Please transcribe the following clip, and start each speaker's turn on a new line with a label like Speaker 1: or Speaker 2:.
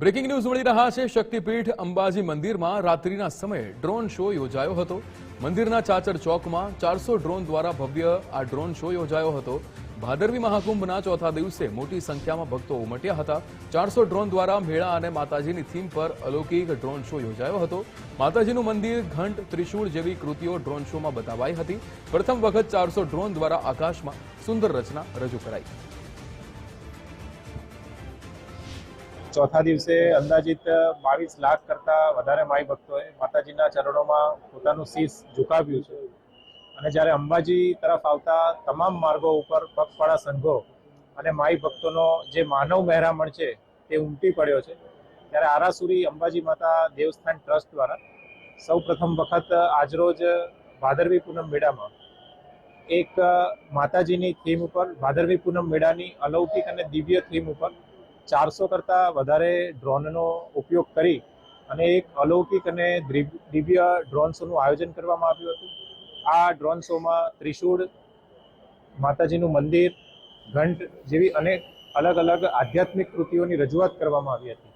Speaker 1: Breaking news મળી રહ્યા છે. શક્તિપીઠ અંબાજી મંદિરમાં રાત્રિના સમયે ડ્રોન શો યોજાયો હતો. મંદિરના ચાચર ચોકમાં ચારસો ડ્રોન દ્વારા ભવ્ય આ ડ્રોન શો યોજાયો હતો. ભાદરવી મહાકુંભના ચોથા દિવસે મોટી સંખ્યામાં ભક્તો ઉમટ્યા હતા. ચારસો ડ્રોન દ્વારા મેળા અને માતાજીની થીમ પર અલૌકિક ડ્રોન શો યોજાયો હતો. માતાજીનું મંદિર ઘંટ ત્રિશૂળ જેવી કૃતિઓ ડ્રોન શોમાં બતાવાઈ હતી. પ્રથમ વખત ચારસો ડ્રોન દ્વારા આકાશમાં સુંદર રચના રજૂ કરાઈ.
Speaker 2: ચોથા દિવસે અંદાજિત બાવીસ લાખ કરતા વધારે માઈ ભક્તોએ માતાજીના ચરણોમાં પોતાનું શીશ ઝુકાવ્યું છે. અને જ્યારે અંબાજી તરફ આવતા તમામ માર્ગો ઉપર પગપાળા સંઘો અને માઈ ભક્તોનો જે માનવ મહેરામણ છે તે ઉમટી પડ્યો છે. ત્યારે આરાસુરી અંબાજી માતા દેવસ્થાન ટ્રસ્ટ દ્વારા સૌ પ્રથમ વખત આજરોજ ભાદરવી પૂનમ મેળામાં એક માતાજીની થીમ ઉપર, ભાદરવી પૂનમ મેળાની અલૌકિક અને દિવ્ય થીમ ઉપર ચારસો કરતાં વધારે ડ્રોનનો ઉપયોગ કરી અને એક અલૌકિક અને દિવ્ય ડ્રોન શોનું આયોજન કરવામાં આવ્યું હતું. આ ડ્રોન શોમાં ત્રિશૂળ, માતાજીનું મંદિર ઘંટ જેવી અનેક અલગ અલગ આધ્યાત્મિક કૃતિઓની રજૂઆત કરવામાં આવી હતી.